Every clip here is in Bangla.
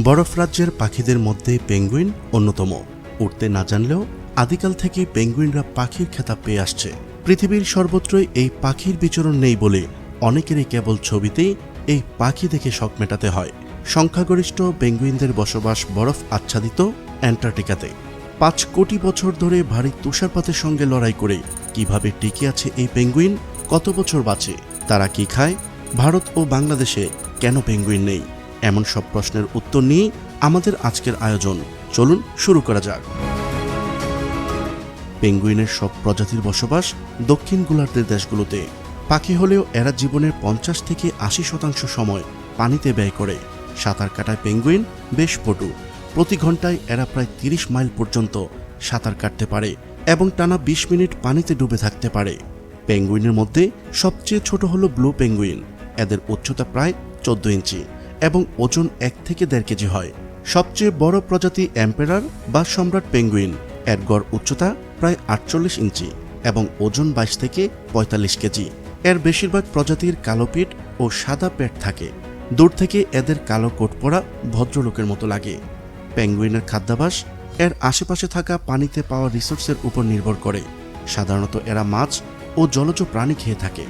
বরফ রাজ্যের পাখিদের মধ্যে পেঙ্গুইন অন্যতম। উঠতে না জানলেও আদিকাল থেকে পেঙ্গুইনরা পাখির খেতাব পেয়ে আসছে। পৃথিবীর সর্বত্রই এই পাখির বিচরণ নেই বলে অনেকেরই কেবল ছবিতেই এই পাখি দেখে শখ মেটাতে হয়। সংখ্যাগরিষ্ঠ পেঙ্গুইনদের বসবাস বরফ আচ্ছাদিত অ্যান্টার্কটিকাতে। পাঁচ কোটি বছর ধরে ভারী তুষারপাতের সঙ্গে লড়াই করে কীভাবে টিকে আছে এই পেঙ্গুইন, কত বছর বাঁচে, তারা কি খায়, ভারত ও বাংলাদেশে কেন পেঙ্গুইন নেই? এমন সব প্রশ্নের উত্তর নিয়ে আমাদের আজকের আয়োজন। চলুন শুরু করা যাক। পেঙ্গুইনের সব প্রজাতির বসবাস দক্ষিণ গোলার্ধের দেশগুলোতে। পাখি হলেও এরা জীবনের পঞ্চাশ থেকে আশি শতাংশ সময় পানিতে ব্যয় করে। সাঁতার কাটায় পেঙ্গুইন বেশ পটু। প্রতি ঘন্টায় এরা প্রায় তিরিশ মাইল পর্যন্ত সাঁতার কাটতে পারে এবং টানা বিশ মিনিট পানিতে ডুবে থাকতে পারে। পেঙ্গুইনের মধ্যে সবচেয়ে ছোট হলো ব্লু পেঙ্গুইন। এদের উচ্চতা প্রায় চোদ্দ ইঞ্চি। এবং ওজন এক থেকে দেড় কেজি হয়। সবচেয়ে বড় প্রজাতি এম্পেরার বা সম্রাট পেঙ্গুইন। এর গড় উচ্চতা প্রায় আটচল্লিশ ইঞ্চি এবং ওজন বাইশ থেকে পঁয়তাল্লিশ কেজি। এর বেশিরভাগ প্রজাতির কালো পিঠ ও সাদা পেট থাকে। দূর থেকে এদের কালো কোট পরা ভদ্রলোকের মতো লাগে। পেঙ্গুইনের খাদ্যাভাস এর আশেপাশে থাকা পানিতে পাওয়া রিসোর্সের উপর নির্ভর করে। সাধারণত এরা মাছ ও জলজ প্রাণী খেয়ে থাকে।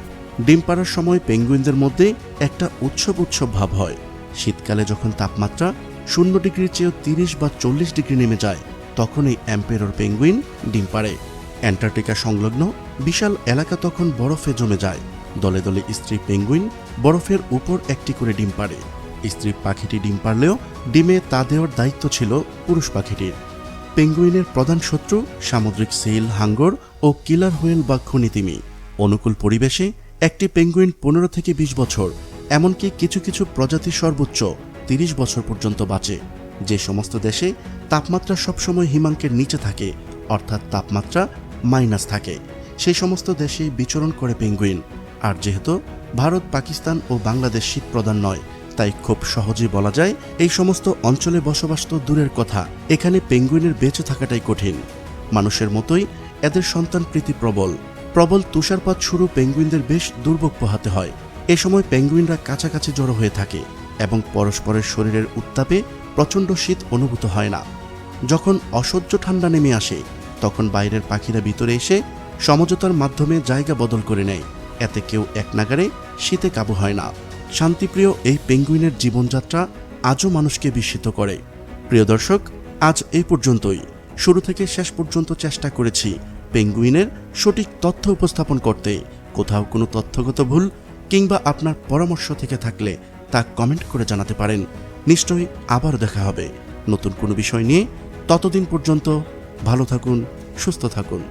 ডিম পাড়ার সময় পেঙ্গুইনদের মধ্যে একটা উৎসব উৎসব ভাব হয়। শীতকালে যখন তাপমাত্রা শূন্য ডিগ্রির চেয়েও তিরিশ বা চল্লিশ ডিগ্রি নেমে যায়, তখন এই অ্যাম্পেরর পেঙ্গুইন ডিম পাড়ে। অ্যান্টার্কটিকা সংলগ্ন বিশাল এলাকা তখন বরফে জমে যায়। দলে দলে স্ত্রী পেঙ্গুইন বরফের উপর একটি করে ডিম পাড়ে। স্ত্রী পাখিটি ডিম পারলেও ডিমে তা দেওয়ার দায়িত্ব ছিল পুরুষ পাখিটির। পেঙ্গুইনের প্রধান শত্রু সামুদ্রিক সিল, হাঙ্গর ও কিলার হুয়েল বা খুনিতিমি অনুকূল পরিবেশে একটি পেঙ্গুইন পনেরো থেকে বিশ বছর এমনকি কিছু কিছু প্রজাতি সর্বোচ্চ তিরিশ বছর পর্যন্ত বাঁচে। যে সমস্ত দেশে তাপমাত্রা সবসময় হিমাঙ্কের নিচে থাকে, অর্থাৎ তাপমাত্রা মাইনাস থাকে, সেই সমস্ত দেশেই বিচরণ করে পেঙ্গুইন। আর যেহেতু ভারত, পাকিস্তান ও বাংলাদেশ শীত প্রধান নয়, তাই খুব সহজেই বলা যায় এই সমস্ত অঞ্চলে বসবাস তো দূরের কথা, এখানে পেঙ্গুইনের বেঁচে থাকাটাই কঠিন। মানুষের মতোই এদের সন্তান প্রীতি প্রবল। প্রবল তুষারপাত শুরু পেঙ্গুইনদের বেশ দুর্ভোগ পোহাতে হয়। এ সময় পেঙ্গুইনরা কাছাকাছি জড়ো হয়ে থাকে এবং পরস্পরের শরীরের উত্তাপে প্রচণ্ড শীত অনুভূত হয় না। যখন অসহ্য ঠান্ডা নেমে আসে, তখন বাইরের পাখিরা ভিতরে এসে সমঝোতার মাধ্যমে জায়গা বদল করে নেয়। এতে কেউ এক নাগারে শীতে কাবু হয় না। শান্তিপ্রিয় এই পেঙ্গুইনের জীবনযাত্রা আজও মানুষকে বিস্মিত করে। প্রিয় দর্শক, আজ এই পর্যন্তই। শুরু থেকে শেষ পর্যন্ত চেষ্টা করেছি পেঙ্গুইনের সঠিক তথ্য উপস্থাপন করতে। কোথাও কোনো তথ্যগত ভুল কিংবা আপনার পরামর্শ থেকে থাকলে তা কমেন্ট করে জানাতে পারেন। নিশ্চয়ই আবার দেখা হবে। নতুন কোনো বিষয় নিয়ে ততদিন পর্যন্ত ভালো থাকুন, সুস্থ থাকুন।